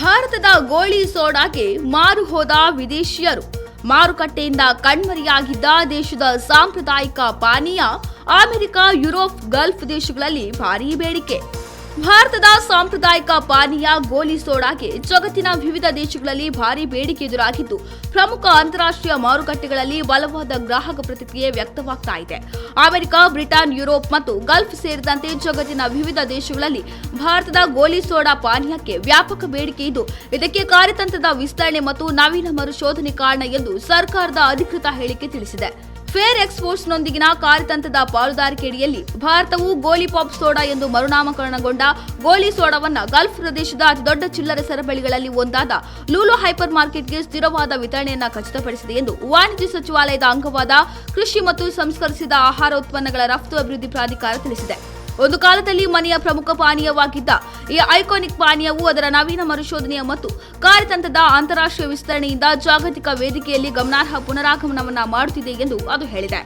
ಭಾರತದ ಗೋಳಿ ಸೋಡಾಗೆ ಮಾರು ಹೋದ ವಿದೇಶಿಯರು. ಮಾರುಕಟ್ಟೆಯಿಂದ ಕಣ್ಮರೆಯಾಗಿದ್ದ ದೇಶದ ಸಾಂಪ್ರದಾಯಿಕ ಪಾನೀಯ ಅಮೆರಿಕ, ಯುರೋಪ್, ಗಲ್ಫ್ ದೇಶಗಳಲ್ಲಿ ಭಾರೀ ಬೇಡಿಕೆ. ಭಾರತದ ಸಾಂಪ್ರದಾಯಿಕ ಪಾನೀಯ ಗೋಲಿ ಸೋಡಾಗೆ ಜಗತ್ತಿನ ವಿವಿಧ ದೇಶಗಳಲ್ಲಿ ಭಾರೀ ಬೇಡಿಕೆ ಎದುರಾಗಿದ್ದು, ಪ್ರಮುಖ ಅಂತಾರಾಷ್ಟ್ರೀಯ ಮಾರುಕಟ್ಟೆಗಳಲ್ಲಿ ಬಲವಾದ ಗ್ರಾಹಕ ಪ್ರತಿಕ್ರಿಯೆ ವ್ಯಕ್ತವಾಗ್ತಾ ಇದೆ. ಅಮೆರಿಕ, ಬ್ರಿಟನ್, ಯುರೋಪ್ ಮತ್ತು ಗಲ್ಫ್ ಸೇರಿದಂತೆ ಜಗತ್ತಿನ ವಿವಿಧ ದೇಶಗಳಲ್ಲಿ ಭಾರತದ ಗೋಲಿ ಸೋಡಾ ಪಾನೀಯಕ್ಕೆ ವ್ಯಾಪಕ ಬೇಡಿಕೆ ಇದ್ದು, ಇದಕ್ಕೆ ಕಾರ್ಯತಂತ್ರದ ವಿಸ್ತರಣೆ ಮತ್ತು ನವೀನ ಮರುಶೋಧನೆ ಕಾರಣ ಎಂದು ಸರ್ಕಾರದ ಅಧಿಕೃತ ಹೇಳಿಕೆ ತಿಳಿಸಿದೆ. ಫೇರ್ ಎಕ್ಸ್ಪೋರ್ಟ್ಸ್ನೊಂದಿಗಿನ ಕಾರ್ಯತಂತ್ರದ ಪಾಲುದಾರಿಕೆಯಡಿಯಲ್ಲಿ ಭಾರತವು ಗೋಲಿ ಪಾಪ್ ಸೋಡಾ ಎಂದು ಮರುನಾಮಕರಣಗೊಂಡ ಗೋಲಿ ಸೋಡಾವನ್ನ ಗಲ್ಫ್ ಪ್ರದೇಶದ ಅತಿದೊಡ್ಡ ಚಿಲ್ಲರೆ ಸರಪಳಿಗಳಲ್ಲಿ ಒಂದಾದ ಲೂಲು ಹೈಪರ್ ಮಾರ್ಕೆಟ್ಗೆ ಸ್ಥಿರವಾದ ವಿತರಣೆಯನ್ನ ಖಚಿತಪಡಿಸಿದೆ ಎಂದು ವಾಣಿಜ್ಯ ಸಚಿವಾಲಯದ ಅಂಗವಾದ ಕೃಷಿ ಮತ್ತು ಸಂಸ್ಕರಿಸಿದ ಆಹಾರ ಉತ್ಪನ್ನಗಳ ರಫ್ತು ಅಭಿವೃದ್ಧಿ ಪ್ರಾಧಿಕಾರ ತಿಳಿಸಿದೆ. ಒಂದು ಕಾಲದಲ್ಲಿ ಮನೆಯ ಪ್ರಮುಖ ಪಾನೀಯವಾಗಿದ್ದ ಈ ಐಕಾನಿಕ್ ಪಾನೀಯವು ಅದರ ನವೀನ ಮರುಶೋಧನೆಯ ಮತ್ತು ಕಾರ್ಯತಂತ್ರದ ಅಂತಾರಾಷ್ಟ್ರೀಯ ವಿಸ್ತರಣೆಯಿಂದ ಜಾಗತಿಕ ವೇದಿಕೆಯಲ್ಲಿ ಗಮನಾರ್ಹ ಪುನರಾಗಮನವನ್ನ ಮಾಡುತ್ತಿದೆ ಎಂದು ಅದು ಹೇಳಿದೆ.